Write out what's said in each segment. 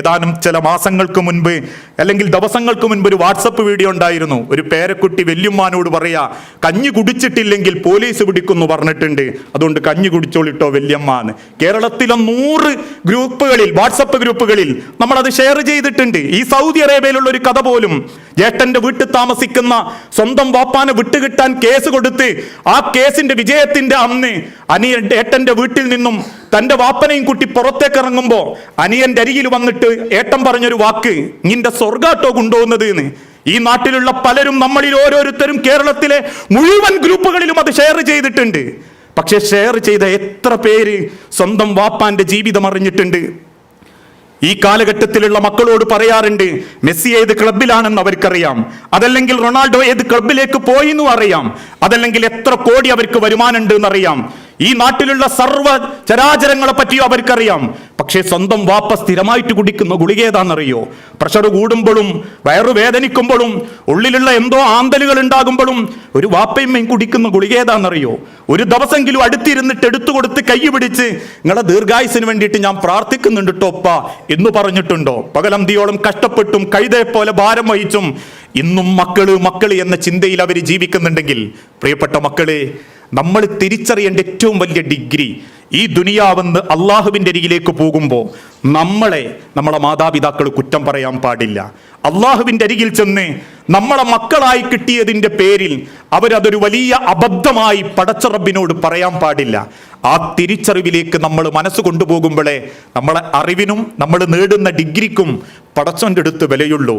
ഏതാനും ചില മാസങ്ങൾക്ക് മുൻപ് അല്ലെങ്കിൽ ദിവസങ്ങൾക്ക് മുൻപ് ഒരു വാട്സപ്പ് വീഡിയോ ഉണ്ടായിരുന്നു. ഒരു പേരക്കുട്ടി വല്യമ്മാനോട് പറയാ കഞ്ഞി കുടിച്ചിട്ടില്ലെങ്കിൽ പോലീസ് പിടിക്കുന്നു പറഞ്ഞിട്ടുണ്ട്. അതുകൊണ്ട് കഞ്ഞി കുടിച്ചോളിട്ടോ വല്യമ്മാന്ന് കേരളത്തിലെ നൂറ് ഗ്രൂപ്പുകളിൽ വാട്സപ്പ് ഗ്രൂപ്പുകളിൽ നമ്മൾ അത് ഷെയർ ചെയ്തിട്ടുണ്ട്. ഈ സൗദി അറേബ്യയിലുള്ള ഒരു കഥ പോലും ജേട്ടന്റെ വീട്ടിൽ താമസിക്കുന്ന സ്വന്തം വാപ്പാനെ വിട്ടുകിട്ടാൻ കേസ് കൊടുത്ത് ആ കേസിന്റെ വിജയത്തിന്റെ അന്ന് അനിയൻ ഏട്ടന്റെ വീട്ടിൽ നിന്നും തന്റെ വാപ്പനെയും കുട്ടി പുറത്തേക്ക് ഇറങ്ങുമ്പോ അനിയന്റെ അരികിൽ വന്നിട്ട് ഏട്ടൻ പറഞ്ഞൊരു വാക്ക് നിന്റെ സ്വർഗാട്ടോ കൊണ്ടുപോകുന്നത് എന്ന്. ഈ നാട്ടിലുള്ള പലരും നമ്മളിൽ ഓരോരുത്തരും കേരളത്തിലെ മുഴുവൻ ഗ്രൂപ്പുകളിലും അത് ഷെയർ ചെയ്തിട്ടുണ്ട്. പക്ഷെ ഷെയർ ചെയ്ത എത്ര പേര് സ്വന്തം വാപ്പാന്റെ ജീവിതം അറിഞ്ഞിട്ടുണ്ട്. ഈ കാലഘട്ടത്തിലുള്ള മക്കളോട് പറയാറുണ്ട് മെസ്സി ഏത് ക്ലബിലാണെന്ന് അവർക്കറിയാം. അതല്ലെങ്കിൽ റൊണാൾഡോ ഏത് ക്ലബിലേക്ക് പോയി എന്നും അറിയാം. അതല്ലെങ്കിൽ എത്ര കോടി അവർക്ക് വരുമാനമുണ്ട് എന്നറിയാം ഈ നാട്ടിലുള്ള സർവ ചരാചരങ്ങളെ പറ്റിയോ അവർക്കറിയാം. പക്ഷേ സ്വന്തം വാപ്പ സ്ഥിരമായിട്ട് കുടിക്കുന്ന ഗുളിക ഏതാണെന്നറിയോ? പ്രഷർ കൂടുമ്പോഴും വയറു വേദനിക്കുമ്പോഴും ഉള്ളിലുള്ള എന്തോ ആന്തലുകൾ ഉണ്ടാകുമ്പോഴും ഒരു വാപ്പയമ്മയും കുടിക്കുന്ന ഗുളിക ഏതാണെന്നറിയോ? ഒരു ദിവസമെങ്കിലും അടുത്തിരുന്നിട്ട് എടുത്തു കൊടുത്ത് കൈ പിടിച്ച് നിങ്ങളെ ദീർഘായുസിന് വേണ്ടിയിട്ട് ഞാൻ പ്രാർത്ഥിക്കുന്നുണ്ട് ടോപ്പ എന്ന് പറഞ്ഞിട്ടുണ്ടോ? പകലന്തിയോളം കഷ്ടപ്പെട്ടും കഴുതയെ പോലെ ഭാരം വഹിച്ചും ഇന്നും മക്കൾ മക്കൾ എന്ന ചിന്തയിൽ അവർ ജീവിക്കുന്നുണ്ടെങ്കിൽ പ്രിയപ്പെട്ട മക്കളെ നമ്മൾ തിരിച്ചറിയേണ്ട ഏറ്റവും വലിയ ഡിഗ്രി ഈ ദുനിയാവെന്ന് അള്ളാഹുവിന്റെ അരികിലേക്ക് പോകുമ്പോൾ നമ്മളെ നമ്മളെ മാതാപിതാക്കൾ കുറ്റം പറയാൻ പാടില്ല. അള്ളാഹുവിന്റെ അരികിൽ ചെന്ന് നമ്മളെ മക്കളായി കിട്ടിയതിന്റെ പേരിൽ അവരതൊരു വലിയ അബദ്ധമായി പടച്ചറബിനോട് പറയാൻ പാടില്ല. ആ തിരിച്ചറിവിലേക്ക് നമ്മൾ മനസ്സ് കൊണ്ടുപോകുമ്പോഴേ നമ്മളെ അറിവിനും നമ്മൾ നേടുന്ന ഡിഗ്രിക്കും പടച്ചോന്റെ അടുത്ത് വിലയുള്ളൂ.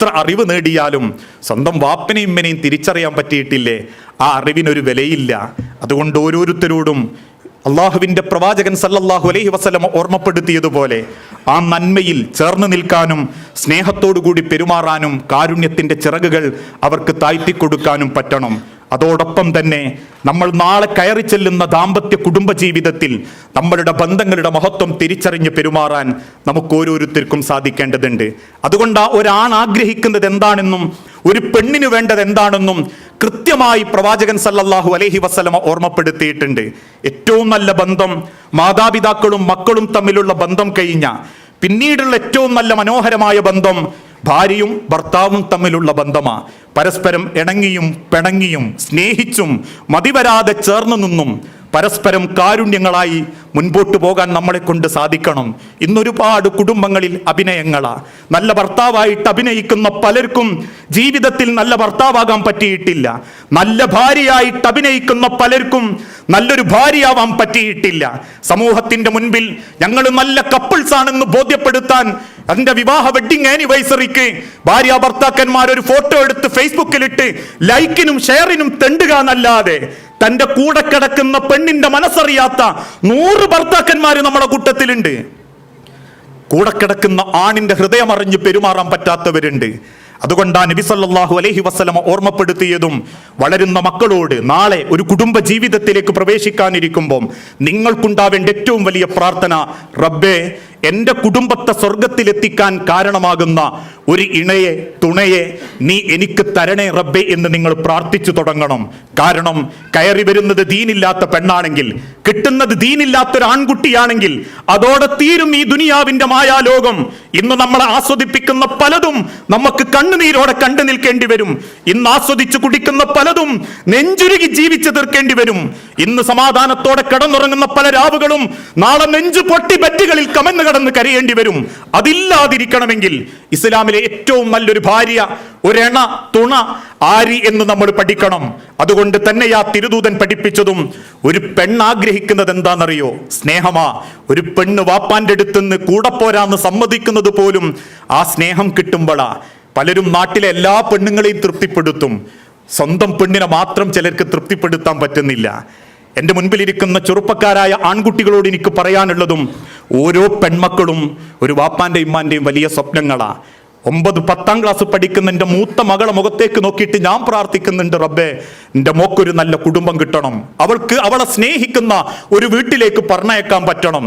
എത്ര അറിവ് നേടിയാലും സ്വന്തം വാപ്പനെയും ഇമ്മനെയും തിരിച്ചറിയാൻ പറ്റിയിട്ടില്ലേ? ആ അറിവിനൊരു വിലയില്ല. അതുകൊണ്ട് ഓരോരുത്തരോടും അള്ളാഹുവിന്റെ പ്രവാചകൻ സല്ലല്ലാഹു അലൈഹി വസ്ലം ഓർമ്മപ്പെടുത്തിയതുപോലെ ആ നന്മയിൽ ചേർന്ന് നിൽക്കാനും സ്നേഹത്തോടു കൂടി പെരുമാറാനും കാരുണ്യത്തിന്റെ ചിറകുകൾ അവർക്ക് താഴ്ത്തിക്കൊടുക്കാനും പറ്റണം. അതോടൊപ്പം തന്നെ നമ്മൾ നാളെ കയറി ചെല്ലുന്ന ദാമ്പത്യ കുടുംബ ജീവിതത്തിൽ നമ്മളുടെ ബന്ധങ്ങളുടെ മഹത്വം തിരിച്ചറിഞ്ഞ് പെരുമാറാൻ നമുക്ക് ഓരോരുത്തർക്കും സാധിക്കേണ്ടതുണ്ട്. അതുകൊണ്ട് ആ ഒരാൺ ആഗ്രഹിക്കുന്നത് എന്താണെന്നും ഒരു പെണ്ണിന് വേണ്ടത് എന്താണെന്നും കൃത്യമായി പ്രവാചകൻ സല്ലല്ലാഹു അലൈഹി വസ്ലമ ഓർമ്മപ്പെടുത്തിയിട്ടുണ്ട്. ഏറ്റവും നല്ല ബന്ധം മാതാപിതാക്കളും മക്കളും തമ്മിലുള്ള ബന്ധം കഴിഞ്ഞ പിന്നീടുള്ള ഏറ്റവും നല്ല മനോഹരമായ ബന്ധം ഭാര്യയും ഭർത്താവും തമ്മിലുള്ള ബന്ധമാ. പരസ്പരം ഇണങ്ങിയും പിണങ്ങിയും സ്നേഹിച്ചും മതിവരാതെ ചേർന്നു നിന്നും പരസ്പരം കാരുണ്യങ്ങളായി മുൻപോട്ട് പോകാൻ നമ്മളെ കൊണ്ട് സാധിക്കണം. ഇന്നൊരുപാട് കുടുംബങ്ങളിൽ അഭിനയങ്ങളാ. നല്ല ഭർത്താവായിട്ട് അഭിനയിക്കുന്ന പലർക്കും ജീവിതത്തിൽ നല്ല ഭർത്താവാകാൻ പറ്റിയിട്ടില്ല. നല്ല ഭാര്യയായിട്ട് അഭിനയിക്കുന്ന പലർക്കും നല്ലൊരു ഭാര്യയാവാൻ പറ്റിയിട്ടില്ല. സമൂഹത്തിന്റെ മുൻപിൽ ഞങ്ങൾ നല്ല കപ്പിൾസ് ആണെന്ന് ബോധ്യപ്പെടുത്താൻ അതിന്റെ വിവാഹ വെഡിങ് ആനിവേഴ്സറിക്ക് ഭാര്യ ഭർത്താക്കന്മാർ ഒരു ഫോട്ടോ എടുത്ത് ഫേസ്ബുക്കിലിട്ട് ലൈക്കിനും ഷെയറിനും തെണ്ടുക എന്നല്ലാതെ തന്റെ കൂടെ കിടക്കുന്ന പെണ്ണിന്റെ മനസ്സറിയാത്ത നൂറ് ഭർത്താക്കന്മാര് നമ്മുടെ കൂട്ടത്തിലുണ്ട്. കൂടെ കിടക്കുന്ന ആണിന്റെ ഹൃദയം അറിഞ്ഞ് പെരുമാറാൻ പറ്റാത്തവരുണ്ട്. അതുകൊണ്ടാണ് നബി സല്ലല്ലാഹു അലൈഹി വസല്ലമ ഓർമ്മപ്പെടുത്തിയതും വളരുന്ന മക്കളോട് നാളെ ഒരു കുടുംബ ജീവിതത്തിലേക്ക് പ്രവേശിക്കാനിരിക്കുമ്പോൾ നിങ്ങൾക്കുണ്ടാവേണ്ട ഏറ്റവും വലിയ പ്രാർത്ഥന റബ്ബേ എന്റെ കുടുംബത്തെ സ്വർഗത്തിലെത്തിക്കാൻ കാരണമാകുന്ന ഒരു ഇണയെ തുണയെ നീ എനിക്ക് തരണേ റബ്ബെ എന്ന് നിങ്ങൾ പ്രാർത്ഥിച്ചു തുടങ്ങണം. കാരണം കയറി വരുന്നത് ദീനില്ലാത്ത പെണ്ണാണെങ്കിൽ കിട്ടുന്നത് ദീനില്ലാത്തൊരു ആൺകുട്ടിയാണെങ്കിൽ അതോടെ തീരും ഈ ദുനിയാവിന്റെ മായാലോകം. ഇന്ന് നമ്മളെ ആസ്വദിപ്പിക്കുന്ന പലതും നമുക്ക് കണ്ണുനീരോടെ കണ്ടു നിൽക്കേണ്ടി വരും. ഇന്ന് ആസ്വദിച്ചു കുടിക്കുന്ന പലതും നെഞ്ചുരുകി ജീവിച്ചു തീർക്കേണ്ടി വരും. ഇന്ന് സമാധാനത്തോടെ കിടന്നുറങ്ങുന്ന പല രാവുകളും നാളെ നെഞ്ചു പൊട്ടി ബറ്റുകളിൽ കമന്ന് കടന്ന് കരയേണ്ടി വരും. അതില്ലാതിരിക്കണമെങ്കിൽ ഇസ്ലാമിലെ ഏറ്റവും നല്ലൊരു ഭാര്യ ഒരെണ തുണ ആരി എന്ന് നമ്മൾ പഠിക്കണം. അതുകൊണ്ട് തന്നെ ആ തിരുദൂതൻ പഠിപ്പിച്ചതും ഒരു പെണ്ണ് ആഗ്രഹിക്കുന്നത് എന്താണെന്നറിയോ? സ്നേഹമാ. ഒരു പെണ്ണ് വാപ്പാന്റെ അടുത്തുനിന്ന് കൂടെ പോരാന്ന് സമ്മതിക്കുന്നത് പോലും ആ സ്നേഹം കിട്ടുമ്പോഴാ പലരും നാട്ടിലെ എല്ലാ പെണ്ണുങ്ങളെയും തൃപ്തിപ്പെടുത്തും. സ്വന്തം പെണ്ണിനെ മാത്രം ചിലർക്ക് തൃപ്തിപ്പെടുത്താൻ പറ്റുന്നില്ല. എന്റെ മുൻപിലിരിക്കുന്ന ചെറുപ്പക്കാരായ ആൺകുട്ടികളോട് എനിക്ക് പറയാനുള്ളതും ഓരോ പെൺമക്കളും ഒരു വാപ്പാന്റെയും ഇമ്മാന്റെയും വലിയ സ്വപ്നങ്ങളാണ് ഒമ്പത് പത്താം ക്ലാസ് പഠിക്കുന്ന എന്റെ മൂത്ത മകളെ മുഖത്തേക്ക് നോക്കിയിട്ട് ഞാൻ പ്രാർത്ഥിക്കുന്നുണ്ട് റബ്ബേ എന്റെ മോക്കൊരു നല്ല കുടുംബം കിട്ടണം. അവൾക്ക് അവളെ സ്നേഹിക്കുന്ന ഒരു വീട്ടിലേക്ക് പറഞ്ഞയക്കാൻ പറ്റണം.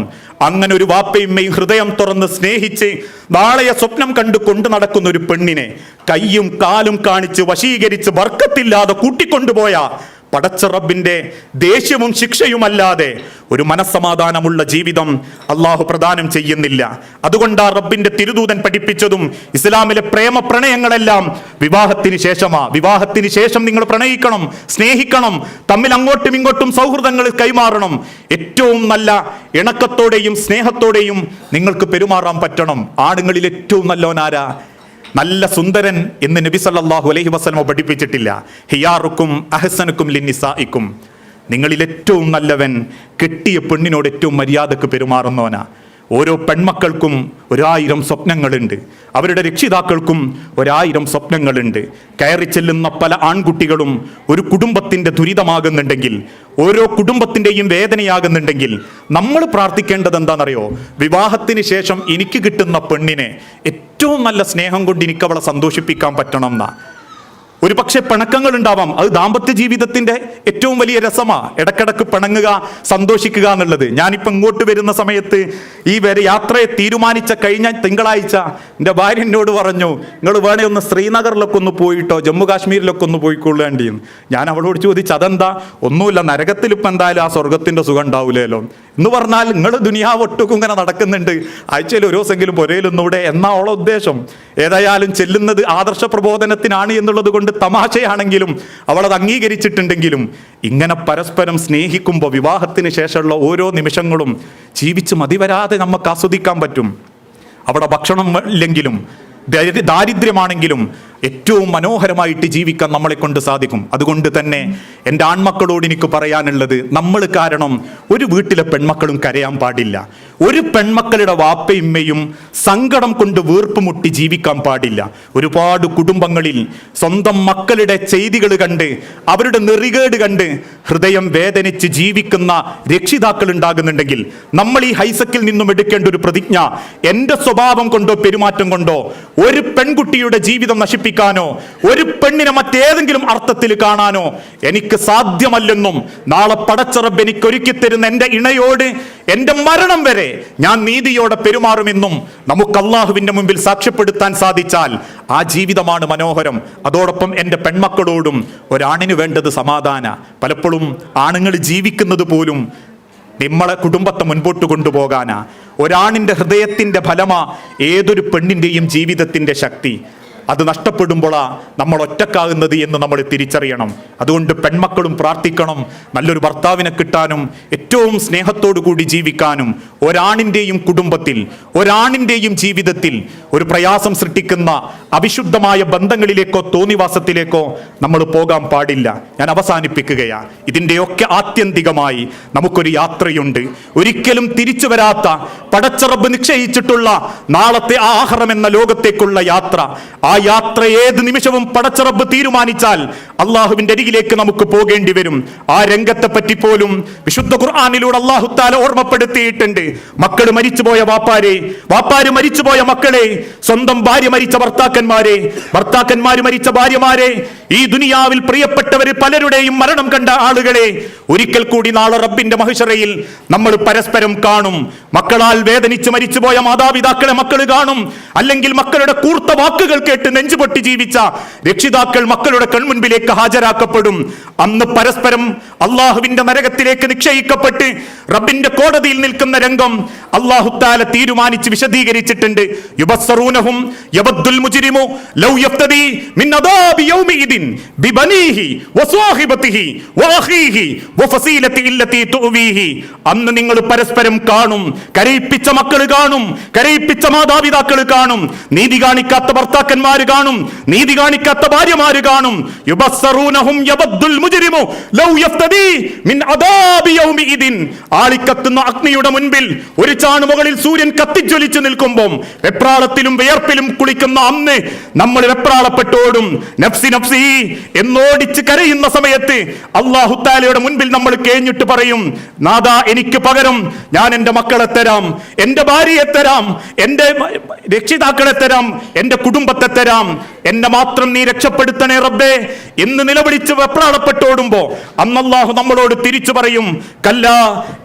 അങ്ങനെ ഒരു വാപ്പയുമ്മയും ഹൃദയം തുറന്ന് സ്നേഹിച്ച് നാളെയെ സ്വപ്നം കണ്ട് കൊണ്ടു നടക്കുന്ന ഒരു പെണ്ണിനെ കയ്യും കാലും കാണിച്ച് വശീകരിച്ച് വർക്കത്തില്ലാതെ കൂട്ടിക്കൊണ്ടുപോയ. പടച്ച റബ്ബിന്റെ ദേഷ്യവും ശിക്ഷയുമല്ലാതെ ഒരു മനസ്സമാധാനമുള്ള ജീവിതം അള്ളാഹു പ്രദാനം ചെയ്യുന്നില്ല. അതുകൊണ്ട് ആ റബ്ബിന്റെ തിരുദൂതൻ പഠിപ്പിച്ചതും ഇസ്ലാമിലെ പ്രേമ പ്രണയങ്ങളെല്ലാം വിവാഹത്തിന് ശേഷമാ. വിവാഹത്തിന് ശേഷം നിങ്ങൾ പ്രണയിക്കണം സ്നേഹിക്കണം തമ്മിൽ അങ്ങോട്ടും ഇങ്ങോട്ടും സൗഹൃദങ്ങൾ കൈമാറണം. ഏറ്റവും നല്ല ഇണക്കത്തോടെയും സ്നേഹത്തോടെയും നിങ്ങൾക്ക് പെരുമാറാൻ പറ്റണം. ആണുങ്ങളിൽ ഏറ്റവും നല്ലോനാരാ നല്ല സുന്ദരൻ എന്ന് നബി സല്ലാഹു അലൈഹി വസ്ലമ പഠിപ്പിച്ചിട്ടില്ല. ഹിയാറുക്കും അഹസനുക്കും ലിന്നിസായിക്കും നിങ്ങളിൽ ഏറ്റവും നല്ലവൻ കെട്ടിയ പെണ്ണിനോട് ഏറ്റവും മര്യാദയ്ക്ക് പെരുമാറുന്നവനാ. ഓരോ പെൺമക്കൾക്കും ഒരായിരം സ്വപ്നങ്ങളുണ്ട്. അവരുടെ രക്ഷിതാക്കൾക്കും ഒരായിരം സ്വപ്നങ്ങളുണ്ട്. കയറി ചെല്ലുന്ന പല ആൺകുട്ടികളും ഒരു കുടുംബത്തിന്റെ ദുരിതമാകുന്നുണ്ടെങ്കിൽ ഓരോ കുടുംബത്തിന്റെയും വേദനയാകുന്നുണ്ടെങ്കിൽ നമ്മൾ പ്രാർത്ഥിക്കേണ്ടത് എന്താണെന്നറിയോ വിവാഹത്തിന് ശേഷം എനിക്ക് കിട്ടുന്ന പെണ്ണിനെ ഏറ്റവും നല്ല സ്നേഹം കൊണ്ട് എനിക്ക് അവളെ സന്തോഷിപ്പിക്കാൻ പറ്റണം എന്നാ. ഒരു പക്ഷേ പിണക്കങ്ങൾ ഉണ്ടാവാം അത് ദാമ്പത്യ ജീവിതത്തിന്റെ ഏറ്റവും വലിയ രസമാ. ഇടക്കിടക്ക് പിണങ്ങുക സന്തോഷിക്കുക എന്നുള്ളത്. ഞാനിപ്പോൾ ഇങ്ങോട്ട് വരുന്ന സമയത്ത് ഈ വരെ യാത്രയെ തീരുമാനിച്ച കഴിഞ്ഞ തിങ്കളാഴ്ച എന്റെ ഭാര്യ എന്നോട് പറഞ്ഞു നിങ്ങൾ വേണേ ഒന്ന് ശ്രീനഗറിലൊക്കെ ഒന്ന് പോയിട്ടോ? ജമ്മു കാശ്മീരിലൊക്കെ ഒന്ന് പോയിക്കൊള്ളേണ്ടിയും ഞാൻ അവളോട് ചോദിച്ചു അതെന്താ? ഒന്നുമില്ല നരകത്തിൽ ഇപ്പം എന്തായാലും ആ സ്വർഗത്തിന്റെ സുഖം ഉണ്ടാവില്ലല്ലോ എന്ന് പറഞ്ഞാൽ നിങ്ങൾ ദുനിയാവ് ഒട്ടുക്കും ഇങ്ങനെ നടക്കുന്നുണ്ട്. ആഴ്ചയിൽ ഒരു ദിവസമെങ്കിലും പുരയിലൊന്നുകൂടെ. എന്നാ ഉള്ള ഉദ്ദേശം. ഏതായാലും ചെല്ലുന്നത് ആദർശ പ്രബോധനത്തിനാണ് എന്നുള്ളത് കൊണ്ട് തമാശയാണെങ്കിലും അവളത് അംഗീകരിച്ചിട്ടുണ്ടെങ്കിലും ഇങ്ങനെ പരസ്പരം സ്നേഹിക്കുമ്പോൾ വിവാഹത്തിന് ശേഷമുള്ള ഓരോ നിമിഷങ്ങളും ജീവിച്ച് മതിവരാതെ നമുക്ക് ആസ്വദിക്കാൻ പറ്റും. അവിടെ ഭക്ഷണം ഇല്ലെങ്കിലും ദാരിദ്ര്യമാണെങ്കിലും ഏറ്റവും മനോഹരമായിട്ട് ജീവിക്കാൻ നമ്മളെ കൊണ്ട് സാധിക്കും. അതുകൊണ്ട് തന്നെ എന്റെ ആൺമക്കളോട് എനിക്ക് പറയാനുള്ളത് നമ്മൾ കാരണം ഒരു വീട്ടിലെ പെൺമക്കളും കരയാൻ പാടില്ല. ഒരു പെൺമക്കളുടെ വാപ്പയുമ്മയും സങ്കടം കൊണ്ട് വീർപ്പുമുട്ടി ജീവിക്കാൻ പാടില്ല. ഒരുപാട് കുടുംബങ്ങളിൽ സ്വന്തം മക്കളുടെ ചെയ്തികൾ കണ്ട് അവരുടെ നെറികേട് കണ്ട് ഹൃദയം വേദനിച്ച് ജീവിക്കുന്ന രക്ഷിതാക്കൾ ഉണ്ടാകുന്നുണ്ടെങ്കിൽ നമ്മൾ ഈ ഹൈസക്കിൽ നിന്നും എടുക്കേണ്ട ഒരു പ്രതിജ്ഞ എന്റെ സ്വഭാവം കൊണ്ടോ പെരുമാറ്റം കൊണ്ടോ ഒരു പെൺകുട്ടിയുടെ ജീവിതം നശിപ്പിക്കാനോ ഒരു പെണ്ണിനെ മറ്റേതെങ്കിലും അർത്ഥത്തിൽ കാണാനോ എനിക്ക് സാധ്യമല്ലെന്നും നാളെ പടച്ചറബ് എനിക്ക് ഒരുക്കി തരുന്ന എന്റെ ഇണയോട് എന്റെ മരണം വരെ ഞാൻ നീതിയോടെ പെരുമാറുമെന്നും നമുക്ക് അള്ളാഹുവിന്റെ മുമ്പിൽ സാക്ഷ്യപ്പെടുത്താൻ സാധിച്ചാൽ ആ ജീവിതമാണ് മനോഹരം. അതോടൊപ്പം എന്റെ പെൺമക്കളോടും ഒരാണിന് വേണ്ടത് സമാധാന. പലപ്പോഴും ആണുങ്ങൾ ജീവിക്കുന്നത് പോലും നമ്മളെ കുടുംബത്തെ മുൻപോട്ട് കൊണ്ടുപോകാനാ. ഒരാണിന്റെ ഹൃദയത്തിന്റെ ഫലമാ ഏതൊരു പെണ്ണിന്റെയും ജീവിതത്തിന്റെ ശക്തി. അത് നഷ്ടപ്പെടുമ്പോഴാ നമ്മൾ ഒറ്റക്കാകുന്നത് എന്ന് നമ്മൾ തിരിച്ചറിയണം. അതുകൊണ്ട് പെൺമക്കളും പ്രാർത്ഥിക്കണം. നല്ലൊരു ഭർത്താവിനെ കിട്ടാനും ഏറ്റവും സ്നേഹത്തോടു കൂടി ജീവിക്കാനും ഒരാണിന്റെയും കുടുംബത്തിൽ ഒരാണിന്റെയും ജീവിതത്തിൽ ഒരു പ്രയാസം സൃഷ്ടിക്കുന്ന അവിശുദ്ധമായ ബന്ധങ്ങളിലേക്കോ തോന്നിവാസത്തിലേക്കോ നമ്മൾ പോകാൻ പാടില്ല. ഞാൻ അവസാനിപ്പിക്കുകയാണ് ഇതിന്റെയൊക്കെ ആത്യന്തികമായി നമുക്കൊരു യാത്രയുണ്ട്. ഒരിക്കലും തിരിച്ചു വരാത്ത പടച്ചറബ് നിശ്ചയിച്ചിട്ടുള്ള നാളത്തെ ആഹാരം എന്ന ലോകത്തേക്കുള്ള യാത്ര ആ യാത്ര ഏത് നിമിഷവും പടച്ചറബ് തീരുമാനിച്ചാൽ അള്ളാഹുവിന്റെ അരികിലേക്ക് നമുക്ക് പോകേണ്ടി വരും. ആ രംഗത്തെ പറ്റി പോലും വിശുദ്ധ ഖുർആാനിലൂടെ അള്ളാഹുത്താല ഓർമ്മപ്പെടുത്തിയിട്ടുണ്ട്. മക്കൾ മരിച്ചുപോയ വാപ്പാരെ വാപ്പാര് മരിച്ചുപോയ മക്കളെ സ്വന്തം ഭാര്യ മരിച്ച ഭർത്താക്കന്മാരെ ഭർത്താക്കന്മാര് മരിച്ച ഭാര്യമാരെ ഈ ദുനിയാവിൽ പ്രിയപ്പെട്ടവര് പലരുടെയും മരണം കണ്ട ആളുകളെ ഒരിക്കൽ കൂടി നാളെ റബ്ബിന്റെ മഹിഷറയിൽ നമ്മൾ പരസ്പരം കാണും. മക്കളാൽ വേദനിച്ച് മരിച്ചുപോയ മാതാപിതാക്കളെ മക്കൾ കാണും. അല്ലെങ്കിൽ മക്കളുടെ കൂർത്ത വാക്കുകൾ കേട്ട് നെഞ്ചുപൊട്ടി ജീവിച്ച രക്ഷിതാക്കൾ മക്കളുടെ കൺമുൻപിലേക്ക് ഹാജരാക്കപ്പെടും. അന്ന് പരസ്പരം അള്ളാഹുവിന്റെ നരകത്തിലേക്ക് നിക്ഷയിക്കപ്പെട്ട് റബ്ബിന്റെ കോടതിയിൽ നിൽക്കുന്ന രംഗം അള്ളാഹുത്താല തീരുമാനിച്ച് വിശദീകരിച്ചിട്ടുണ്ട്. യുബസ്സറൂനഹും യബദ്ദുൽ മുജിരിമു ലൗ യഫ്തദി മിൻ ബിബനീഹി വഅഖീഹി വഫസീലതി ഇല്ലതി അന്ന് നിങ്ങൾ പരസ്പരം കാണും കരയിപ്പിച്ച മക്കൾ കാണും കരയിപ്പിച്ച മാതാപിതാക്കൾ കാണും നീതി കാണിക്കാത്ത ഭർത്താക്കന്മാർ കാണും നീതി കാണിക്കാത്ത ഭാര്യമാര് കാണും. യുബസ്സറൂനഹും യബദ്ദുൽ ലൗ മിൻ അദാബി ആളിക്കത്തുന്ന അഗ്നിയുടെ മുൻപിൽ ഒരു ചാണുമുകളിൽ സൂര്യൻ കത്തിജ്വലിച്ചു നിൽക്കുമ്പോൾ വെപ്രാളത്തിലും വിയർപ്പിലും കുളിക്കുന്ന അന്ന് നമ്മൾ വെപ്രാളപ്പെട്ടോടും നഫ്സി നഫ്സി എന്നോടിച്ച് കരയുന്ന സമയത്ത് അള്ളാഹുത്താലയുടെ മുൻപിൽ നമ്മൾ കേഞ്ഞിട്ട് പറയും നാദാ എനിക്ക് പകരം ഞാൻ എന്റെ മക്കളെ തരാം എന്റെ ഭാര്യയെ തരാം എന്റെ രക്ഷിതാക്കളെ തരാം എന്റെ കുടുംബത്തെ തരാം എന്നെ മാത്രം നീ രക്ഷപ്പെടുത്തണേ റബ്ബേ എന്ന് നിലവിളിച്ച് വെപ്രാളപ്പെട്ടോടുമ്പോ അന്നല്ലാഹു നമ്മളോട് തിരിച്ചു പറയും കല്ല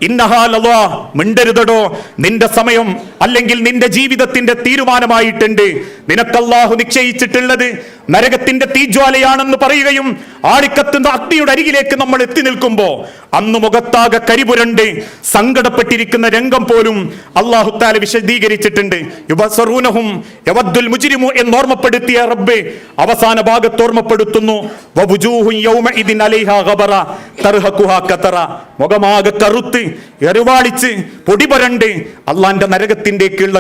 ഇന്നഹാലോ മിണ്ടരുതടോ നിന്റെ സമയം അല്ലെങ്കിൽ നിന്റെ ജീവിതത്തിന്റെ തീരുമാനമായിട്ടുണ്ട്. നിനക്കല്ലാഹു നിശ്ചയിച്ചിട്ടുള്ളത് നരകത്തിന്റെ തീജ്വാലയാണെന്ന് പറയുകയും ആളിക്കത്തുന്ന അഗ്നിയുടെ അരികിലേക്ക് നമ്മൾ എത്തി നിൽക്കുമ്പോ അന്ന് മുഖത്താകെ കരിപുരണ്ട് സങ്കടപ്പെട്ടിരിക്കുന്ന രംഗം പോലും അള്ളാഹുത്താല വിശദീകരിച്ചിട്ടുണ്ട്. യുബസറൂനഹും യവദ്ദുൽ മുജ്രിമു എന്ന് ഓർമ്മപ്പെടുത്തിയ റബ്ബ് അവസാന ഭാഗത്ത് ഓർമ്മപ്പെടുത്തുന്നു. മുഖമാകെ കറുത്ത് എറിവാളിച്ച് പൊടിപരണ്ട് അള്ളാന്റെ നരകത്തിന്റെക്കുള്ള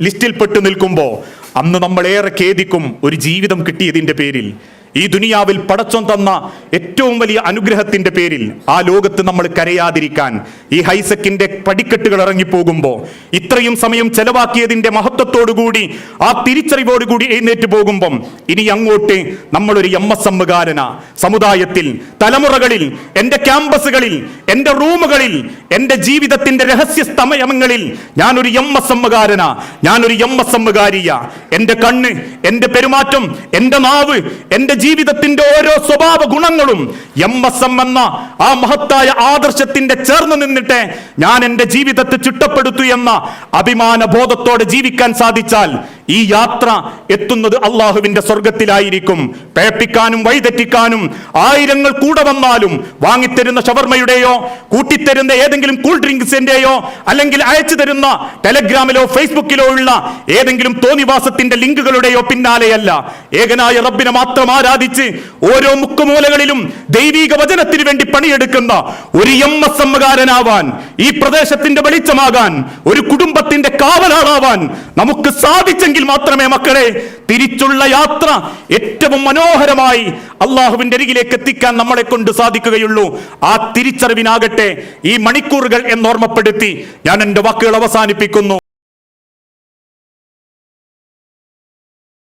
ലിസ്റ്റിൽപ്പെട്ട് നിൽക്കുമ്പോ അന്ന് നമ്മൾ ഏറെ ഖേദിക്കും ഒരു ജീവിതം കിട്ടിയതിന്റെ പേരിൽ. ഈ ദുനിയാവിൽ പടച്ചം തന്ന ഏറ്റവും വലിയ അനുഗ്രഹത്തിന്റെ പേരിൽ ആ ലോകത്ത് നമ്മൾ കരയാതിരിക്കാൻ ഈ ഹൈസക്കിന്റെ പടിക്കെട്ടുകൾ ഇറങ്ങിപ്പോകുമ്പോ ഇത്രയും സമയം ചെലവാക്കിയതിന്റെ മഹത്വത്തോടുകൂടി ആ തിരിച്ചറിവോടുകൂടി എഴുന്നേറ്റ് പോകുമ്പം ഇനി അങ്ങോട്ട് നമ്മളൊരു എം എസ് എമ്മുകാരന. സമുദായത്തിൽ തലമുറകളിൽ എന്റെ ക്യാമ്പസുകളിൽ എന്റെ റൂമുകളിൽ എന്റെ ജീവിതത്തിന്റെ രഹസ്യ സമയങ്ങളിൽ ഞാനൊരു എം എസ് എമ്മുകാരന. ഞാനൊരു എം എസ് എമ്മുകാരിയ. എന്റെ കണ്ണ് എന്റെ പെരുമാറ്റം എന്റെ നാവ് എന്റെ ജീവിതത്തിന്റെ ഓരോ സ്വഭാവ ഗുണങ്ങളും എം എസ് എം എന്ന ആ മഹത്തായ ആദർശത്തിന്റെ ചേർന്ന് നിന്നിട്ട് ഞാൻ എന്റെ ജീവിതത്തെ ചിട്ടപ്പെടുത്തു എന്ന അഭിമാന ബോധത്തോടെ ജീവിക്കാൻ സാധിച്ചാൽ ഈ യാത്ര എത്തുന്നത് അള്ളാഹുവിന്റെ സ്വർഗത്തിലായിരിക്കും. പേപ്പിക്കാനും വഴിതെറ്റിക്കാനും ആയിരങ്ങൾ കൂടെ വന്നാലും വാങ്ങിത്തരുന്ന ഷവർമയുടെയോ കൂട്ടിത്തരുന്ന ഏതെങ്കിലും കൂൾ ഡ്രിങ്ക്സിന്റെയോ അല്ലെങ്കിൽ അയച്ചു തരുന്ന ടെലഗ്രാമിലോ ഫേസ്ബുക്കിലോ ഉള്ള ഏതെങ്കിലും തോന്നിവാസത്തിന്റെ ലിങ്കുകളുടെയോ പിന്നാലെയല്ല. ഏകനായ റബ്ബിനെ മാത്രം ആരാധിച്ച് ഓരോ മുക്കുമൂലകളിലും ദൈവീക വചനത്തിന് വേണ്ടി പണിയെടുക്കുന്ന ഒരു എം എസ് എമ്മുകാരനാവാൻ ഈ പ്രദേശത്തിന്റെ വെളിച്ചമാകാൻ ഒരു കുടുംബത്തിന്റെ കാവലാളാവാൻ നമുക്ക് സാധിച്ചെങ്കിൽ മാത്രമേ മക്കളെ തിരിച്ചുള്ള യാത്ര ഏറ്റവും മനോഹരമായി അള്ളാഹുവിന്റെ അരികിലേക്ക് എത്തിക്കാൻ നമ്മളെ കൊണ്ട് സാധിക്കുകയുള്ളൂ. ആ തിരിച്ചറിവിനാകട്ടെ ഈ മണിക്കൂറുകൾ എന്നോർമ്മപ്പെടുത്തി ഞാൻ എന്റെ വാക്കുകൾ അവസാനിപ്പിക്കുന്നു.